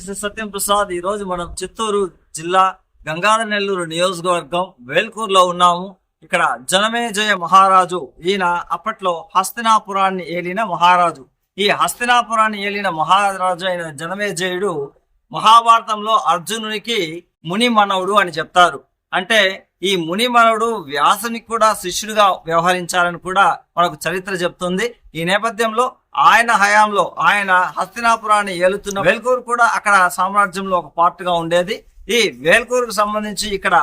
సత్యం ప్రసాద్ ఈ రోజు మనం చిత్తూరు జిల్లా గంగాధర నెల్లూరు నియోజకవర్గం వేల్కూరులో ఉన్నాము. ఇక్కడ జనమేజయ మహారాజు. ఈయన అప్పట్లో హస్తినాపురాన్ని ఏలిన మహారాజు. ఈ హస్తినాపురాన్ని ఏలిన మహారాజు అయిన జనమేజయుడు మహాభారతంలో అర్జునునికి ముని మనవుడు అని చెప్తారు. అంటే ఈ మునిమనుడు వ్యాసునికి కూడా శిష్యుడిగా వ్యవహరించాలని కూడా మనకు చరిత్ర చెప్తుంది. ఈ నేపథ్యంలో ఆయన హయాంలో ఆయన హస్తినాపురాన్ని ఏలుతున్న వేల్కూరు కూడా అక్కడ సామ్రాజ్యంలో ఒక పార్ట్గా ఉండేది. ఈ వేల్కూరుకు సంబంధించి ఇక్కడ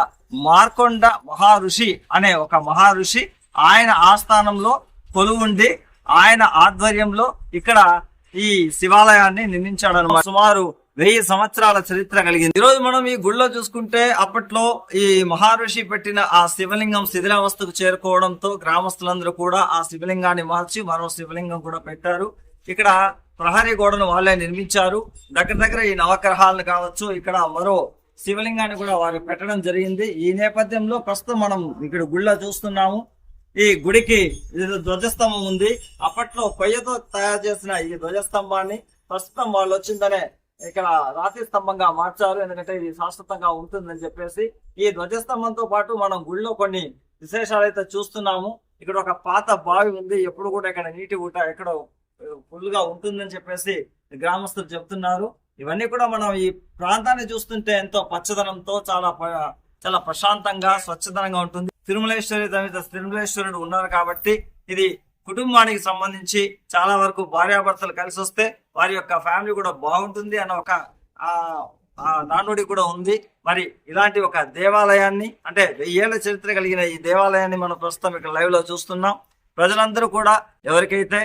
మార్కొండ మహారుషి అనే ఒక మహారుషి ఆయన ఆస్థానంలో కొలువుండి ఆయన ఆధ్వర్యంలో ఇక్కడ ఈ శివాలయాన్ని నిర్మించాడన్నమాట. సుమారు వెయ్యి సంవత్సరాల చరిత్ర కలిగింది. ఈరోజు మనం ఈ గుళ్ళో చూసుకుంటే అప్పట్లో ఈ మహర్షి పెట్టిన ఆ శివలింగం శిథిలావస్థకు చేరుకోవడంతో గ్రామస్తులందరూ కూడా ఆ శివలింగాన్ని మార్చి మరో శివలింగం కూడా పెట్టారు. ఇక్కడ ప్రహరీ గోడను వాళ్ళే నిర్మించారు. దగ్గర దగ్గర ఈ నవగ్రహాలను కావచ్చు ఇక్కడ మరో శివలింగాన్ని కూడా వారు పెట్టడం జరిగింది. ఈ నేపథ్యంలో ప్రస్తుతం మనం ఇక్కడ గుళ్ళో చూస్తున్నాము. ఈ గుడికి ఇది ధ్వజస్తంభం ఉంది. అప్పట్లో కొయ్యతో తయారు చేసిన ఈ ధ్వజస్తంభాన్ని ప్రస్తుతం వాళ్ళు వచ్చిందనే ఇక్కడ రాతి స్తంభంగా మార్చారు. ఎందుకంటే ఇది శాశ్వతంగా ఉంటుందని చెప్పేసి ఈ ధ్వజస్తంభంతో పాటు మనం గుడిలో కొన్ని విశేషాలు అయితే చూస్తున్నాము. ఇక్కడ ఒక పాత బావి ఉంది. ఎప్పుడు కూడా ఇక్కడ నీటి ఊట ఎక్కడ ఫుల్గా ఉంటుందని చెప్పేసి గ్రామస్తులు చెప్తున్నారు. ఇవన్నీ కూడా మనం ఈ ప్రాంతాన్ని చూస్తుంటే ఎంతో పచ్చదనంతో చాలా చాలా ప్రశాంతంగా స్వచ్ఛదనంగా ఉంటుంది. తిరుమలేశ్వరి తమిళ తిరుమలేశ్వరుడు ఉన్నారు కాబట్టి ఇది కుటుంబానికి సంబంధించి చాలా వరకు భార్యాభర్తలు కలిసి వస్తే వారి యొక్క ఫ్యామిలీ కూడా బాగుంటుంది అన్న ఒక నానుడి కూడా ఉంది. మరి ఇలాంటి ఒక దేవాలయాన్ని అంటే వెయ్యేళ్ళ చరిత్ర కలిగిన ఈ దేవాలయాన్ని మనం ప్రస్తుతం ఇక్కడ లైవ్లో చూస్తున్నాం. ప్రజలందరూ కూడా ఎవరికైతే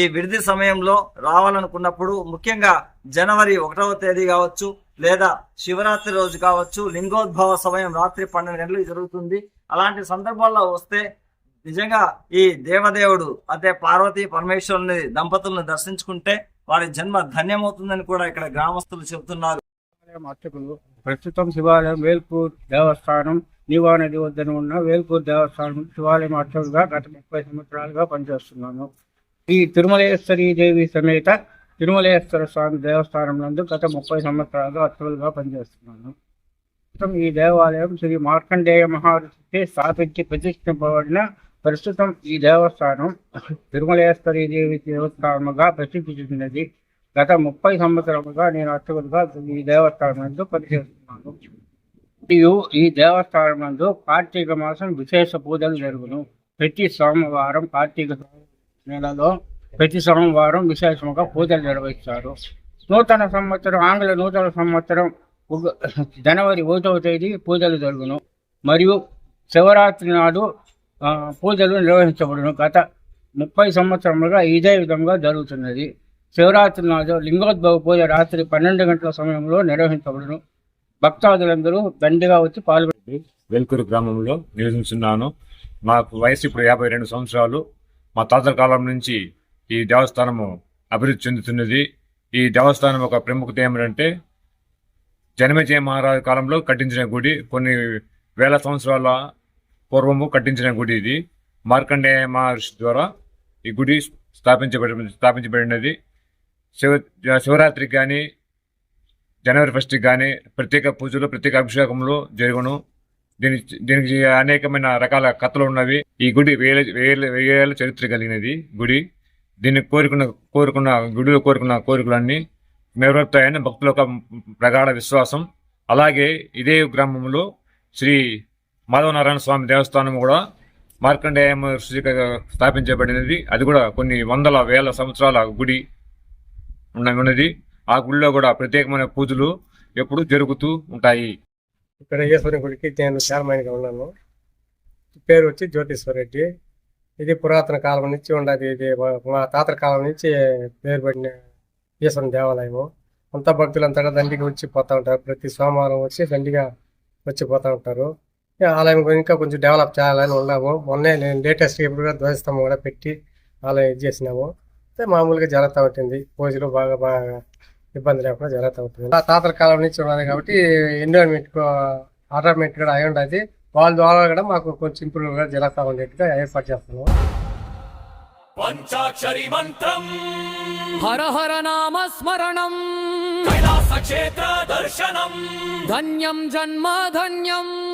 ఈ విడిది సమయంలో రావాలనుకున్నప్పుడు ముఖ్యంగా జనవరి ఒకటవ తేదీ కావచ్చు లేదా శివరాత్రి రోజు కావచ్చు లింగోద్భవ సమయం రాత్రి పన్నెండు గంటలకు జరుగుతుంది. అలాంటి సందర్భాల్లో వస్తే నిజంగా ఈ దేవదేవుడు అదే పార్వతి పరమేశ్వరుని దంపతులను దర్శించుకుంటే వారి జన్మ ధన్యమవుతుందని కూడా ఇక్కడ గ్రామస్తులు చెబుతున్నారు. అర్చకులు ప్రస్తుతం శివాలయం వేల్పూర్ దేవస్థానం నీవా నది వద్దన ఉన్న వేల్పూర్ దేవస్థానం శివాలయం అర్చకులుగా గత ముప్పై సంవత్సరాలుగా పనిచేస్తున్నాను ఈ తిరుమలేశ్వరి దేవి సమేత తిరుమలేశ్వర స్వామి దేవస్థానం నందు గత ముప్పై సంవత్సరాలుగా అర్చకులుగా పనిచేస్తున్నాను ప్రస్తుతం ఈ దేవాలయం శ్రీ మార్కండేయ మహారుషి స్థాపించి ప్రతిష్ఠింపబడిన ప్రస్తుతం ఈ దేవస్థానం తిరుమలేశ్వరి దేవి దేవస్థానముగా ప్రసిద్ధి చెందినది గత ముప్పై సంవత్సరముగా నేను అర్చకులుగా ఈ దేవస్థానం నందు పనిచేస్తున్నాను. మరియు ఈ దేవస్థానం నందు కార్తీక మాసం విశేష పూజలు జరుగును. ప్రతి సోమవారం కార్తీక నెలలో ప్రతి సోమవారం విశేషముగా పూజలు నిర్వహిస్తారు. నూతన సంవత్సరం ఆంగ్ల నూతన సంవత్సరం జనవరి ఒకటవ తేదీ పూజలు జరుగును. మరియు శివరాత్రి నాడు పూజలు నిర్వహించబడును. గత ముప్పై సంవత్సరములుగా ఇదే విధంగా జరుగుతున్నది. శివరాత్రి నాడు లింగోద్భవ పూజ రాత్రి పన్నెండు గంటల సమయంలో నిర్వహించబడును. భక్తాదులందరూ దండిగా వచ్చి పాల్గొని వెల్కూరు గ్రామంలో నివసిస్తున్నాను నాకు వయసు ఇప్పుడు యాభై రెండు సంవత్సరాలు. మా తాతల కాలం నుంచి ఈ దేవస్థానము అభివృద్ధి చెందుతున్నది. ఈ దేవస్థానం ఒక ప్రముఖత ఏమిటంటే జనమేజయ మహారాజు కాలంలో కట్టించిన గుడి. కొన్ని వేల సంవత్సరాల పూర్వము కట్టించిన గుడి ఇది. మార్కండేయ మహర్షి ద్వారా ఈ గుడి స్థాపించబడి స్థాపించబడినది. శివ శివరాత్రికి కానీ జనవరి ఫస్ట్కి కానీ ప్రత్యేక పూజలు ప్రత్యేక అభిషేకములు జరుగును. దీని దీనికి అనేకమైన రకాల కథలు ఉన్నవి. ఈ గుడి వేల వేల వేల చరిత్ర కలిగినది గుడి. దీన్ని కోరుకున్న కోరుకున్న గుడిలో కోరుకున్న కోరికలన్నీ నెరవేరుతాయని భక్తుల యొక్క ప్రగాఢ విశ్వాసం. అలాగే ఇదే గ్రామంలో శ్రీ మాధవనారాయణ స్వామి దేవస్థానం కూడా మార్కండేయమ మహర్షి స్థాపించబడినది. అది కూడా కొన్ని వందల వేల సంవత్సరాల గుడి ఉన్నది. ఆ గుడిలో కూడా ప్రత్యేకమైన పూజలు ఎప్పుడు జరుగుతూ ఉంటాయి. ఇక్కడ ఈశ్వరి గుడికి నేను చైర్మన్గా ఉన్నాను. పేరు వచ్చి జ్యోతిశ్వర రెడ్డి. ఇది పురాతన కాలం నుంచి ఉన్నది ఇది మా- మా తాతల కాలం నుంచి పేరు పడిన ఈశ్వరుని దేవాలయము. అంతా భక్తులంతా దండిగా వచ్చి పోతూ ఉంటారు. ప్రతి సోమవారం వచ్చి దండిగా వచ్చి పోతూ ఉంటారు. ఆలయం కూడా ఇంకా కొంచెం డెవలప్ చేయాలని ఉన్నాము. మొన్నే నేను లేటెస్ట్ ఇప్పుడు ధ్వజస్తంభం కూడా పెట్టి ఆలయం ఇది చేసినాము. అయితే మామూలుగా జరుగుతూ ఉంటుంది. పూజలు బాగా బాగా ఇబ్బంది లేకుండా జరుగుతూ ఉంటుంది. తాతల కాలం నుంచి ఉన్నది కాబట్టి ఎన్విరాన్మెంట్ ఆటోమేటిక్ కూడా అయి ఉండదు. వాళ్ళ ద్వారా కూడా మాకు కొంచెం ఇంప్రూవ్గా జరుగుతూ ఉండేట్టుగా ఏర్పాటు చేస్తున్నాము. పంచాక్షరి మంత్రం. హర హర నామ స్మరణం. కైలాస క్షేత్ర దర్శనం. ధన్యం జన్మ ధన్యం.